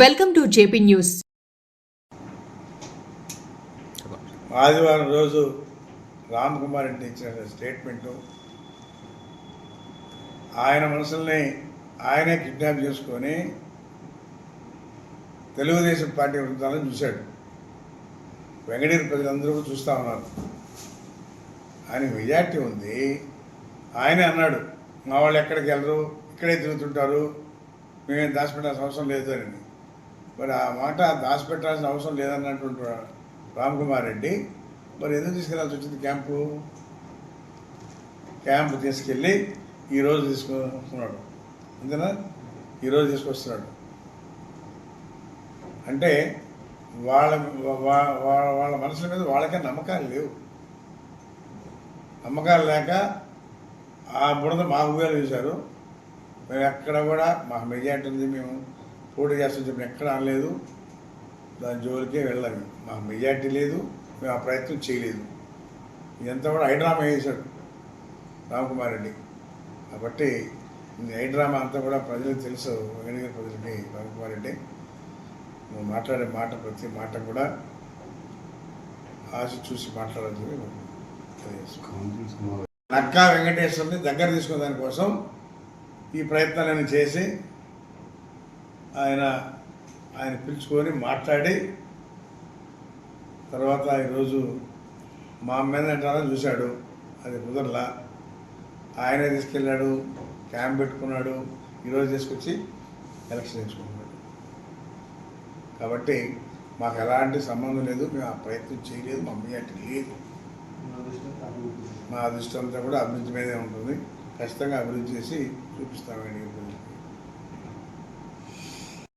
Welcome to JP news. ఆదివారం రోజు రామ్ కుమార్ రెడ్డి ఇచ్చిన స్టేట్మెంటు ఆయన మనసుల్ని ఆయనే కిడ్నాప్ చేసుకొని తెలుగుదేశం పార్టీ వృత్తాలను చూశాడు. వెంకటేరు ప్రజలందరూ కూడా చూస్తూ ఉన్నారు. ఆయన మెజార్టీ ఉంది. ఆయనే అన్నాడు మా వాళ్ళు ఎక్కడికి వెళ్ళరు? ఇక్కడే తిరుగుతుంటారు. మేమేం దాచిపెట్టాల్సిన అవసరం లేదు అని. మరి ఆ మాట దాచిపెట్టాల్సిన అవసరం లేదన్నటువంటి రామ్ కుమార్ రెడ్డి. మరి ఎందుకు తీసుకెళ్ళాల్సి వచ్చింది క్యాంపు? క్యాంపు తీసుకెళ్ళి ఈరోజు తీసుకొస్తున్నాడు. అంతేనా? ఈరోజు తీసుకొస్తున్నాడు. అంటే వాళ్ళ వాళ్ళ మనసుల మీద వాళ్ళకే నమ్మకాలు లేవు. నమ్మకాలు లేక ఆ బుడద మా ఊగాలు చూశారు మేము ఎక్కడ కూడా మా మెజార్టీ ఉంది మేము. పోటీ చేస్తాం చెప్పిన ఎక్కడ అనలేదు దాని జోలికే వెళ్ళాము మా మెజార్టీ లేదు. మేము ఆ ప్రయత్నం చేయలేదు. ఇదంతా కూడా హైడ్రామా వేశాడు రామకుమార్ రెడ్డి. కాబట్టి ఈ హైడ్రామా అంతా కూడా ప్రజలకు తెలుసు. వెంకటగిరి ప్రజలకి రామకుమార్ రెడ్డి. నువ్వు మాట్లాడే మాట ప్రతి మాట కూడా ఆశ చూసి మాట్లాడాలని చెప్పి. నక్కా వెంకటేశ్వర్ని దగ్గర తీసుకునే దానికోసం ఈ ప్రయత్నాలను చేసి ఆయన ఆయన పిలుచుకొని మాట్లాడి తర్వాత ఈరోజు మా అంటారని చూశాడు. అది కుదరలా. ఆయనే తీసుకెళ్ళాడు క్యాంప్ పెట్టుకున్నాడు ఈరోజు తీసుకొచ్చి ఎలక్షన్ ఎంచుకున్నాడు కాబట్టి మాకు ఎలాంటి సంబంధం లేదు మేము ఆ ప్రయత్నం చేయలేదు మా అమ్మయ్యటి లేదు. మా అదృష్టం అంతా కూడా అభివృద్ధి మీదే ఉంటుంది. ఖచ్చితంగా అభివృద్ధి చేసి చూపిస్తామండి